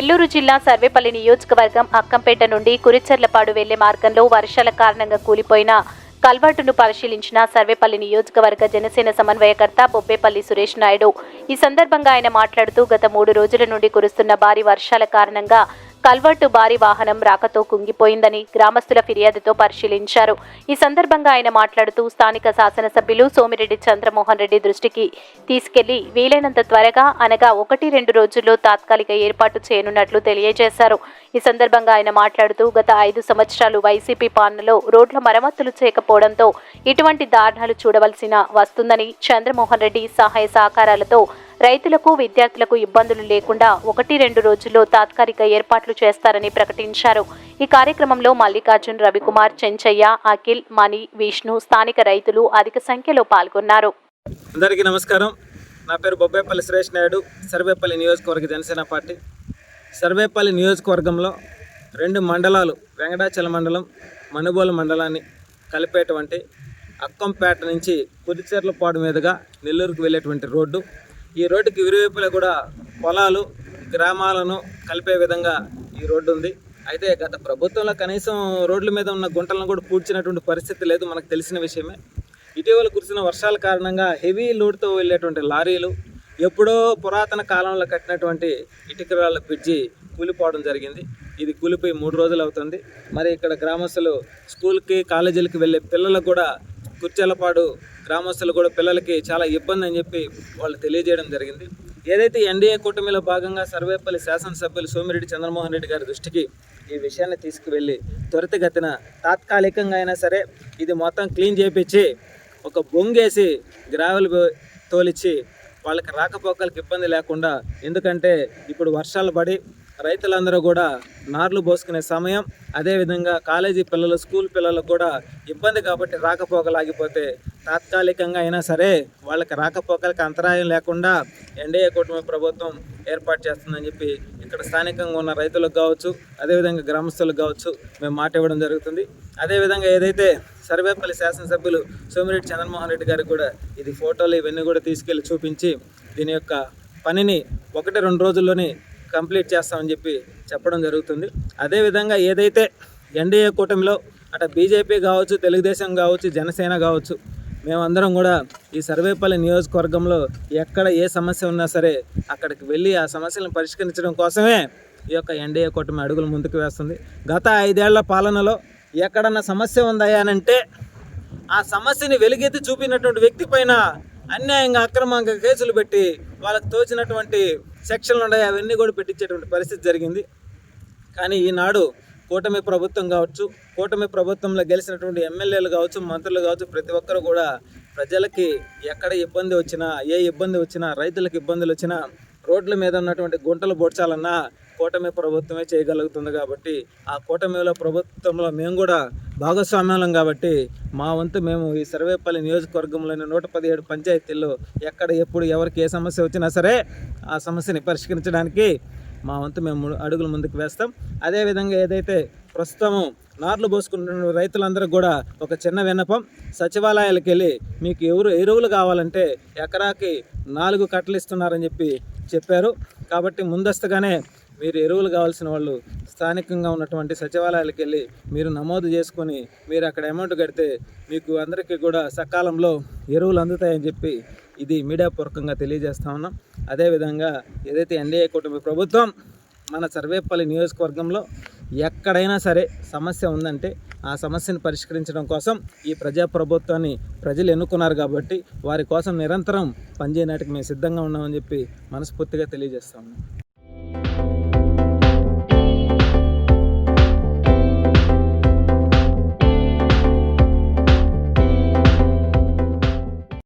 నెల్లూరు జిల్లా సర్వేపల్లి నియోజకవర్గం అక్కంపేట నుండి కురిచర్లపాడు వెళ్ళే మార్గంలో వర్షాల కారణంగా కూలిపోయిన కల్వర్టును పరిశీలించిన సర్వేపల్లి నియోజకవర్గ జనసేన సమన్వయకర్త బొబ్బేపల్లి సురేష్ నాయుడు. ఈ సందర్భంగా ఆయన మాట్లాడుతూ గత మూడు రోజుల నుండి కురుస్తున్న భారీ వర్షాల కారణంగా కల్వర్టు భారీ వాహనం రాకతో కుంగిపోయిందని గ్రామస్తుల ఫిర్యాదుతో పరిశీలించారు. ఈ సందర్భంగా ఆయన మాట్లాడుతూ స్థానిక శాసనసభ్యులు సోమిరెడ్డి చంద్రమోహన్ రెడ్డి దృష్టికి తీసుకెళ్ళి వీలైనంత త్వరగా అనగా ఒకటి రెండు రోజుల్లో తాత్కాలిక ఏర్పాటు చేయనున్నట్లు తెలియజేశారు. ఈ సందర్భంగా ఆయన మాట్లాడుతూ గత ఐదు సంవత్సరాలు వైసీపీ పాలనలో రోడ్ల మరమ్మతులు చేయకపోవడంతో ఇటువంటి దారుణాలు చూడవలసిన వస్తుందని చంద్రమోహన్ రెడ్డి సహాయ సహకారాలతో రైతులకు విద్యార్థులకు ఇబ్బందులు లేకుండా ఒకటి రెండు రోజుల్లో తాత్కాలిక ఏర్పాట్లు చేస్తారని ప్రకటించారు. ఈ కార్యక్రమంలో మల్లికార్జున్ రవికుమార్ చెంచయ్య అఖిల్ మణి విష్ణు స్థానిక రైతులు అధిక సంఖ్యలో పాల్గొన్నారు. అందరికీ నమస్కారం. నా పేరు బొబ్బేపల్లి సురేష్ నాయుడు సర్వేపల్లి నియోజకవర్గ జనసేన పార్టీ. సర్వేపల్లి నియోజకవర్గంలో రెండు మండలాలు వెంకటాచల మండలం మనుబోలు మండలాన్ని కలిపేటువంటి అక్కంపేట నుంచి కుదిచేర్లపాడు మీదుగా నెల్లూరుకు వెళ్ళేటువంటి రోడ్డు ఈ రోడ్డుకి ఇరువైపులా కూడా పొలాలు గ్రామాలను కలిపే విధంగా ఈ రోడ్డు ఉంది. అయితే గత ప్రభుత్వంలో కనీసం రోడ్ల మీద ఉన్న గుంటలను కూడా పూడ్చినటువంటి పరిస్థితి లేదు మనకు తెలిసిన విషయమే. ఇటీవల కురిసిన వర్షాల కారణంగా హెవీ లోడ్తో వెళ్ళేటువంటి లారీలు ఎప్పుడో పురాతన కాలంలో కట్టినటువంటి ఇటుకరాళ్ళ బ్రిడ్జి కూలిపోవడం జరిగింది. ఇది కూలిపోయి మూడు రోజులు అవుతుంది. మరి ఇక్కడ గ్రామస్తులు స్కూల్కి కాలేజీలకి వెళ్ళే పిల్లలకు కూడా కుర్చెలపాడు గ్రామస్తులు కూడా పిల్లలకి చాలా ఇబ్బంది అని చెప్పి వాళ్ళు తెలియజేయడం జరిగింది. ఏదైతే ఎన్డీఏ కూటమిలో భాగంగా సర్వేపల్లి శాసనసభ్యులు సోమిరెడ్డి చంద్రమోహన్ రెడ్డి గారి దృష్టికి ఈ విషయాన్ని తీసుకువెళ్ళి త్వరితగతిన తాత్కాలికంగా అయినా సరే ఇది మొత్తం క్లీన్ చేపించి ఒక బొంగేసి గ్రావెల్ తోలిచ్చి వాళ్ళకి రాకపోకలకు ఇబ్బంది లేకుండా ఎందుకంటే ఇప్పుడు వర్షాలు పడి రైతులందరూ కూడా నార్లు పోసుకునే సమయం అదేవిధంగా కాలేజీ పిల్లలు స్కూల్ పిల్లలకు కూడా ఇబ్బంది కాబట్టి రాకపోకలాగిపోతే తాత్కాలికంగా అయినా సరే వాళ్ళకి రాకపోకలకి అంతరాయం లేకుండా ఎన్డీఏ కూటమి ప్రభుత్వం ఏర్పాటు చేస్తుందని చెప్పి ఇక్కడ స్థానికంగా ఉన్న రైతులకు కావచ్చు అదేవిధంగా గ్రామస్తులకు కావచ్చు మేము మాట ఇవ్వడం జరుగుతుంది. అదేవిధంగా ఏదైతే సర్వేపల్లి శాసనసభ్యులు సోమిరెడ్డి చంద్రమోహన్ రెడ్డి గారికి కూడా ఇది ఫోటోలు ఇవన్నీ కూడా తీసుకెళ్ళి చూపించి దీని యొక్క పనిని ఒకటి రెండు రోజుల్లోనే కంప్లీట్ చేస్తామని చెప్పి చెప్పడం జరుగుతుంది. అదేవిధంగా ఏదైతే ఎన్డీఏ కూటమిలో అటు బీజేపీ కావచ్చు తెలుగుదేశం కావచ్చు జనసేన కావచ్చు మేమందరం కూడా ఈ సర్వేపల్లి నియోజకవర్గంలో ఎక్కడ ఏ సమస్య ఉన్నా సరే అక్కడికి వెళ్ళి ఆ సమస్యలను పరిష్కరించడం కోసమే ఈ యొక్క ఎన్డీఏ కూటమి అడుగులు ముందుకు వేస్తుంది. గత ఐదేళ్ళ పాలనలో ఎక్కడన్నా సమస్య ఉందాయనంటే ఆ సమస్యని వెలుగెత్తి చూపినటువంటి వ్యక్తి పైన అన్యాయంగా అక్రమంగా కేసులు పెట్టి వాళ్ళకు తోచినటువంటి సెక్షన్లు ఉన్నాయి అవన్నీ కూడా పెట్టించేటువంటి పరిస్థితి జరిగింది. కానీ ఈనాడు కూటమి ప్రభుత్వం కావచ్చు కూటమి ప్రభుత్వంలో గెలిచినటువంటి ఎమ్మెల్యేలు కావచ్చు మంత్రులు కావచ్చు ప్రతి ఒక్కరు కూడా ప్రజలకి ఎక్కడ ఇబ్బంది వచ్చినా ఏ ఇబ్బంది వచ్చినా రైతులకు ఇబ్బందులు వచ్చినా రోడ్ల మీద ఉన్నటువంటి గుంటలు బొడ్చాలన్నా కూటమి ప్రభుత్వమే చేయగలుగుతుంది కాబట్టి ఆ కూటమిలో ప్రభుత్వంలో మేము కూడా భాగస్వామ్యం కాబట్టి మా వంతు మేము ఈ సర్వేపల్లి నియోజకవర్గంలోని నూట పదిహేడు పంచాయతీల్లో ఎక్కడ ఎప్పుడు ఎవరికి ఏ సమస్య వచ్చినా సరే ఆ సమస్యని పరిష్కరించడానికి మా వంతు మేము అడుగులు ముందుకు వేస్తాం. అదేవిధంగా ఏదైతే ప్రస్తుతం నార్లు పోసుకుంటున్న రైతులందరూ కూడా ఒక చిన్న విన్నపం. సచివాలయాలకు వెళ్ళి మీకు ఎవరు ఎరువులు కావాలంటే ఎకరాకి నాలుగు కట్టలు ఇస్తున్నారని చెప్పి చెప్పారు. కాబట్టి ముందస్తుగానే మీరు ఎరువులు కావాల్సిన వాళ్ళు స్థానికంగా ఉన్నటువంటి సచివాలయాలకు వెళ్ళి మీరు నమోదు చేసుకొని మీరు అక్కడ అమౌంట్ కడితే మీకు అందరికీ కూడా సకాలంలో ఎరువులు అందుతాయని చెప్పి ఇది మీడియా పూర్వకంగా తెలియజేస్తా ఉన్నాం. అదేవిధంగా ఏదైతే ఎన్డీఏ కూటమి ప్రభుత్వం మన సర్వేపల్లి నియోజకవర్గంలో ఎక్కడైనా సరే సమస్య ఉందంటే ఆ సమస్యను పరిష్కరించడం కోసం ఈ ప్రజా ప్రభుత్వాన్ని ప్రజలు ఎన్నుకున్నారు కాబట్టి వారి కోసం నిరంతరం పనిచేయడానికి మేము సిద్ధంగా ఉన్నామని చెప్పి మనస్ఫూర్తిగా తెలియజేస్తా ఉన్నాం.